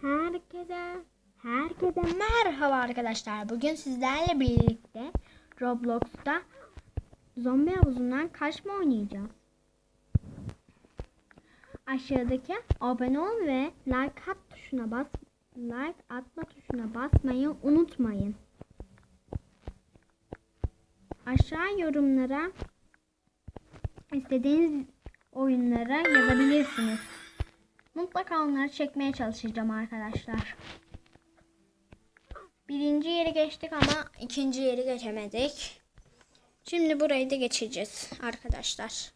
Herkese herkese merhaba arkadaşlar. Bugün sizlerle birlikte Roblox'ta zombi havuzundan kaçma oynayacağız. Aşağıdaki abone ol ve like at tuşuna bas like atma tuşuna basmayı unutmayın. Aşağı yorumlara istediğiniz oyunlara yazabilirsiniz. Mutlaka onları çekmeye çalışacağım arkadaşlar. Birinci yeri geçtik ama ikinci yeri geçemedik. Şimdi burayı da geçeceğiz arkadaşlar.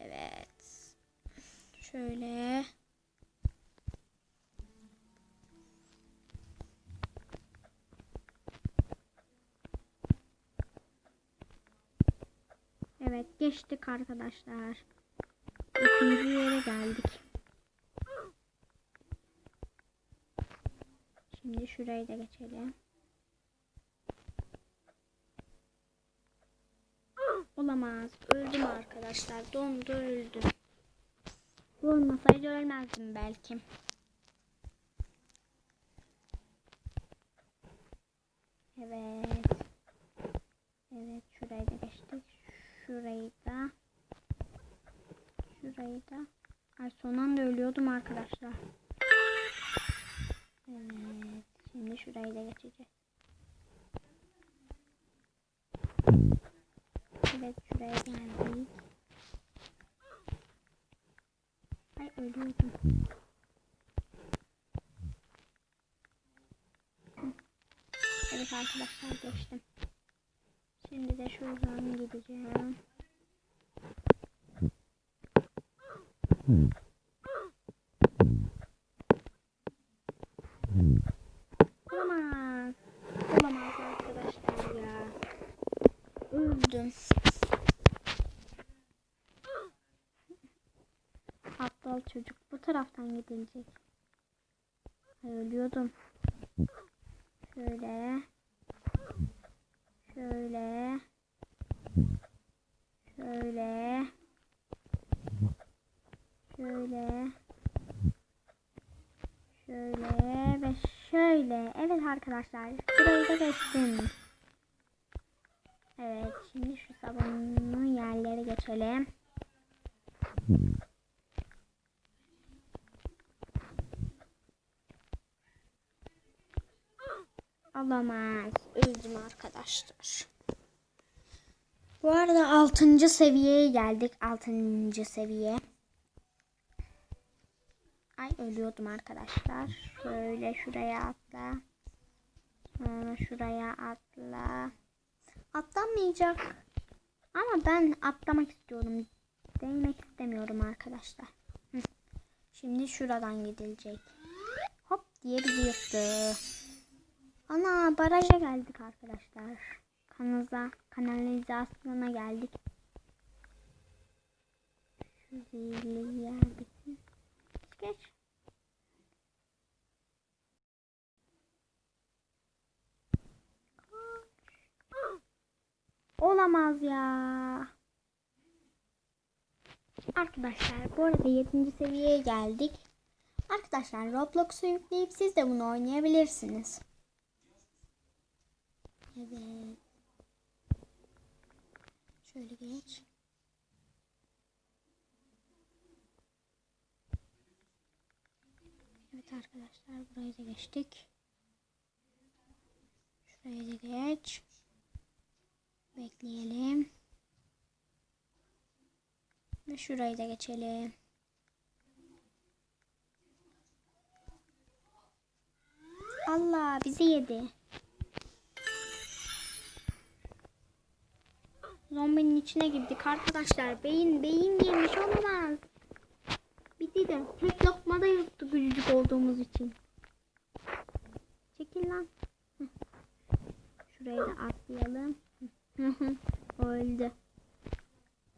Evet. Şöyle. Evet geçtik arkadaşlar. İkinci yere geldik. Şimdi şurayı da geçelim. Olamaz. Öldüm arkadaşlar. Dondu öldüm. Bu olmasaydı ölmezdim belki. Evet. Evet şurayı da geçtik. Şurayı da. Şurayı da. Ay son anda ölüyordum arkadaşlar. Evet. Şimdi şurayı da geçeceğiz. Evet şuraya geldik. Ay ölüyordum. Evet arkadaşlar geçtim. Şimdi de şuradan gideceğim. Olamaz. Olamaz arkadaşlar ya. Öldüm. Aptal çocuk bu taraftan gidilecek. Ölüyordum. Şöyle. Şöyle. Şöyle. Şöyle. Şöyle ve şöyle. Evet arkadaşlar. Burayı da geçtim. Evet. Şimdi şu sabunlu yerlere geçelim. Alamaz. Öldüm arkadaşlar. Bu arada 6. seviyeye geldik. 6. seviye. Ay ölüyordum arkadaşlar. Şöyle şuraya atla. Sonra şuraya atla. Atlamayacak. Ama ben atlamak istiyorum. Değmek istemiyorum arkadaşlar. Şimdi şuradan gidilecek. Hop diye bizi yıktı. Baraja geldik arkadaşlar. Kanıza, kanalizasyona geldik. Şu zehirli yer bitsin. Geç. Olamaz ya. Arkadaşlar bu arada 7. seviyeye geldik. Arkadaşlar Roblox'u yükleyip siz de bunu oynayabilirsiniz. Evet. Şöyle geç. Evet arkadaşlar burayı da geçtik. Şurayı da geç. Bekleyelim. Ve şurayı da geçelim. Allah bizi yedi. Zombinin içine girdik arkadaşlar. Beyin beyin yemiş olamaz. Bitti de tek lokmada yuttu küçücük olduğumuz için. Çekil lan. Şurayı da atlayalım. Öldü.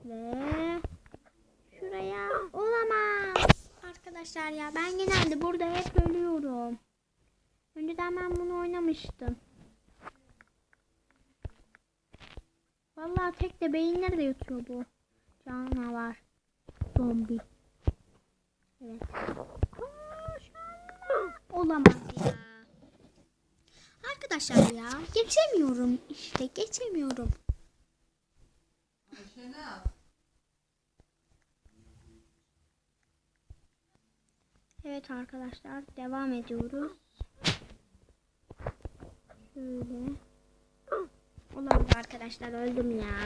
Ve şuraya olamaz. Arkadaşlar ya ben genelde burada hep ölüyorum. Önceden ben bunu oynamıştım. Tek de beyinleri de yutuyor bu. Canavar. Zombi. Evet. Olamaz ya. Arkadaşlar ya geçemiyorum işte geçemiyorum. Evet arkadaşlar devam ediyoruz. Şöyle. Olamaz arkadaşlar öldüm ya.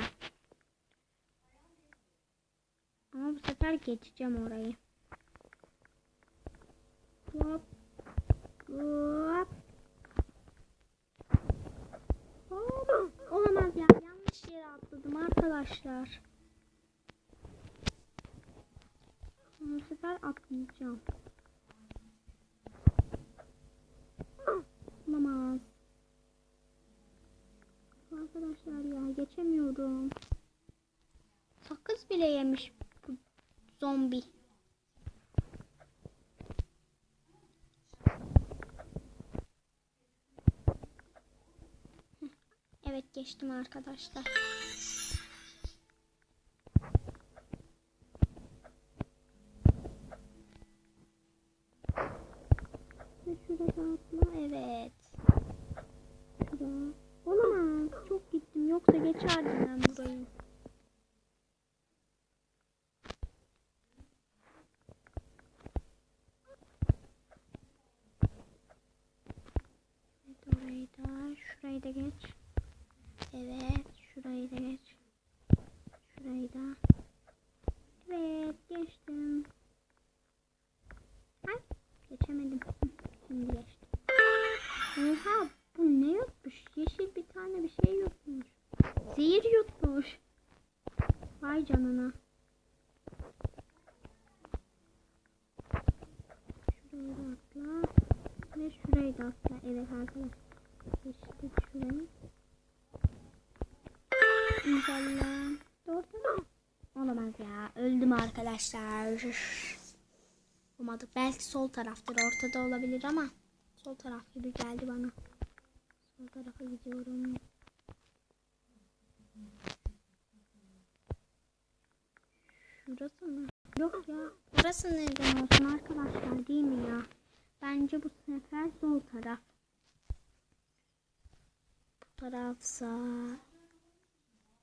Ama bu sefer geçeceğim orayı. Hop. Hop. Hop. Olamaz ya. Yanlış yere atladım arkadaşlar. Bu sefer atlayacağım. Olamaz. Arkadaşlar ya geçemiyorum. Sakız bile yemiş bu zombi. Evet geçtim arkadaşlar. Ve şurada atla evet. Şurada. Olamaz. Çok gittim. Geçerdim ben burayı. Evet orayı da. Şurayı da geç. Evet. Şurayı da geç. Şurayı da. Evet. Geçtim. Ay. Geçemedim. Hı, Şimdi geçtim. Oha bu ne yutmuş? Yeşil bir tane bir şey yutmuş. Zehir yutmuş. Vay canına. Şurayı da atla. Ve şurayı da atla. Evet arkadaşlar. Geçtik şurayı. İnşallah. Doğru mu? Olamaz ya. Öldüm arkadaşlar. Umadık. Belki sol taraftır. Ortada olabilir ama. Sol taraf gibi geldi bana. Sol tarafa gidiyorum. Şurası mı? Yok ya. Burası nereden olsun arkadaşlar değil mi ya? Bence bu sefer sol taraf. Bu tarafsa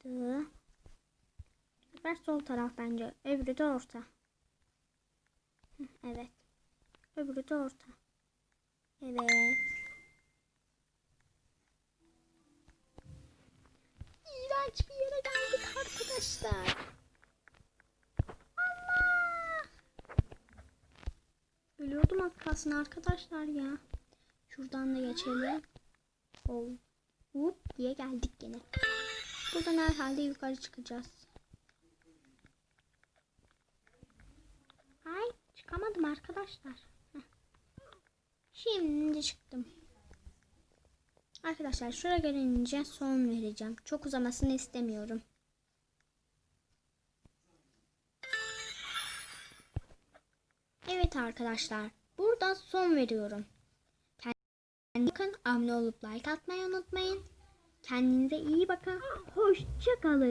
Bu sefer sol taraf bence. Öbürü de orta. Evet. Öbürü de orta. Evet. İğrenç bir yere geldik arkadaşlar. Ölüyordum az kalsın arkadaşlar ya. Şuradan da geçelim. Oh. Hop diye geldik yine. Buradan herhalde yukarı çıkacağız. Ay çıkamadım arkadaşlar. Şimdi çıktım. Arkadaşlar şuraya gelince son vereceğim. Çok uzamasını istemiyorum. Evet arkadaşlar. Burada son veriyorum. Kendinize bakın. Abone olup like atmayı unutmayın. Kendinize iyi bakın. Hoşçakalın.